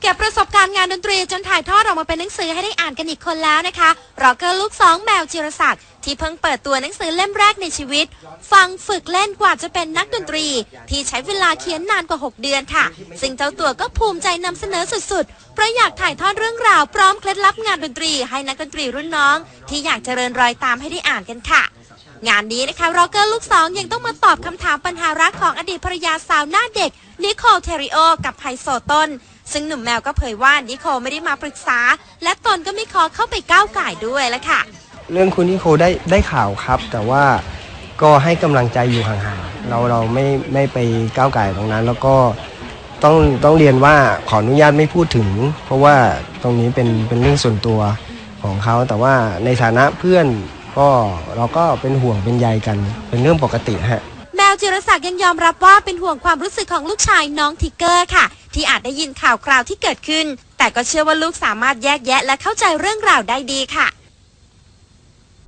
เก็บประสบการณ์งานดนตรีจนถ่ายทอดออกมาเป็นหนังสือให้ได้อ่านกันอีกคนแล้วนะคะร็อกเกอร์ลูกสองแมวจิรศักดิ์ที่เพิ่งเปิดตัวหนังสือเล่มแรกในชีวิต ฟังฝึกเล่นกว่าจะเป็นนักดนตรี ที่ใช้เวลาเขียนนานกว่า 6 เดือนค่ะ ซึ่งเจ้าตัวก็ภูมิใจนำเสนอสุดๆ เพราะอยากถ่ายทอดเรื่องราวพร้อมเคล็ดลับงานดนตรีให้นักดนตรีรุ่นน้อง ที่อยากเจริญรอยตามให้ได้อ่านกันค่ะงานนี้นะคะร็อกเกอร์ลูกสองยังต้องมาตอบคำถามปัญหารักของอดีตภรรยาสาวหน้าเด็ก นิโคลเทริโอ กับไฮโซต้น ซึ่งหนุ่มแมวก็เผยว่านิโคลไม่ได้มาปรึกษา และตนก็ไม่ขอเข้าไปก้าวไก่ายด้วยละค่ะ เรื่องคุณนิโคได้ได้ข่าวครับ แต่ว่าก็ให้กำลังใจอยู่ห่างๆเราเราไม่ไม่ไปก้าวไก่ายตรงนั้น แล้วก็ต้องต้องเรียนว่าขออนุญาตไม่พูดถึง เพราะว่าตรงนี้เป็นเป็นเรื่องส่วนตัวของเขาแต่ว่าในฐานะเพื่อนก็เราก็เป็นห่วงเป็นใยกัน เป็นเรื่องปกติฮะ แมวจิรศักดิ์ยังยอมรับว่าเป็นห่วงความรู้สึกของลูกชายน้องทิกเกอร์ค่ะ ที่อาจได้ยินข่าวคราวที่เกิดขึ้น แต่ก็เชื่อว่าลูกสามารถแยกแยะและเข้าใจเรื่องราวได้ดีค่ะ